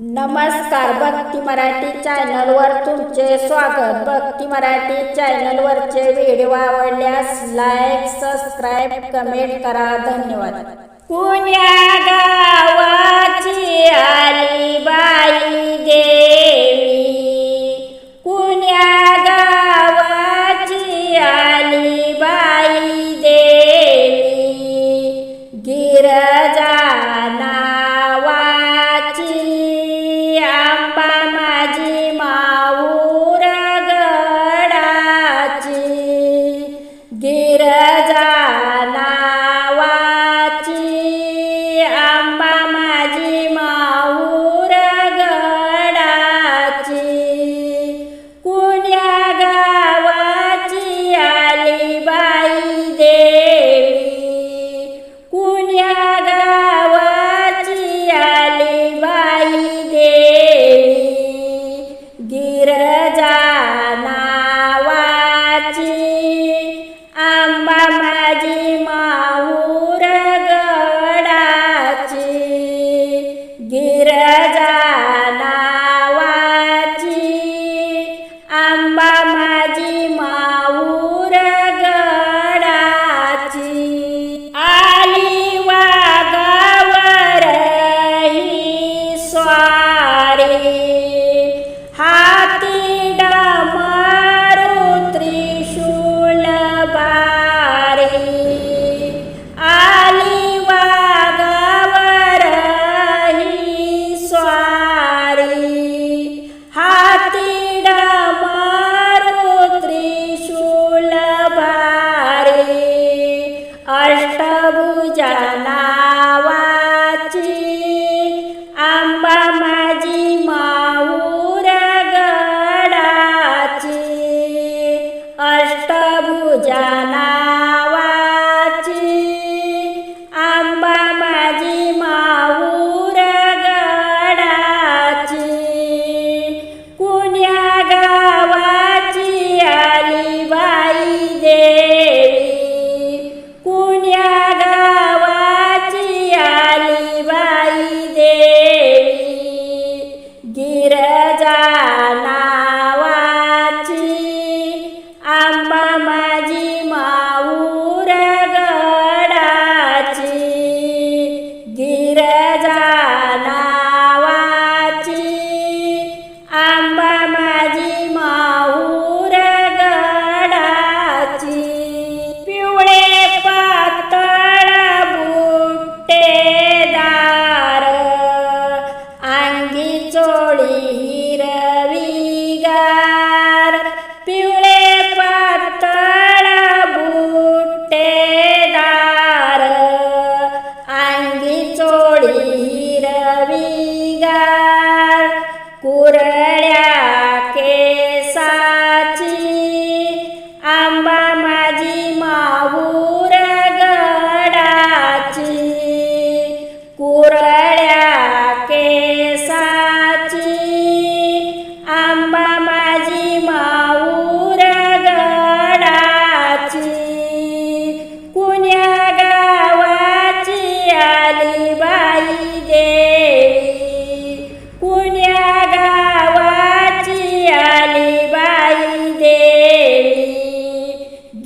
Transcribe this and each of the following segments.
नमस्कार भक्ती मराठी चॅनलवर तुमचे स्वागत. भक्ती मराठी चॅनलवरचे व्हिडिओ आवडल्यास लाईक सबस्क्राईब कमेंट करा. धन्यवाद. पुण्या गावात മജീമാ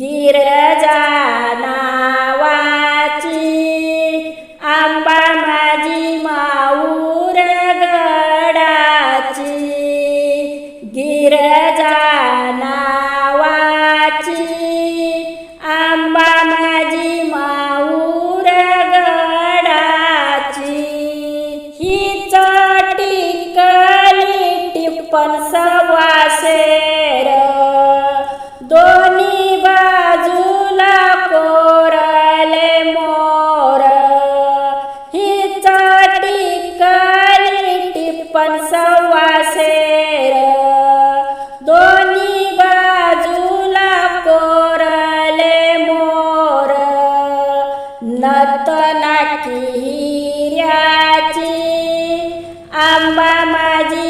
ગિરજા थांबा माझी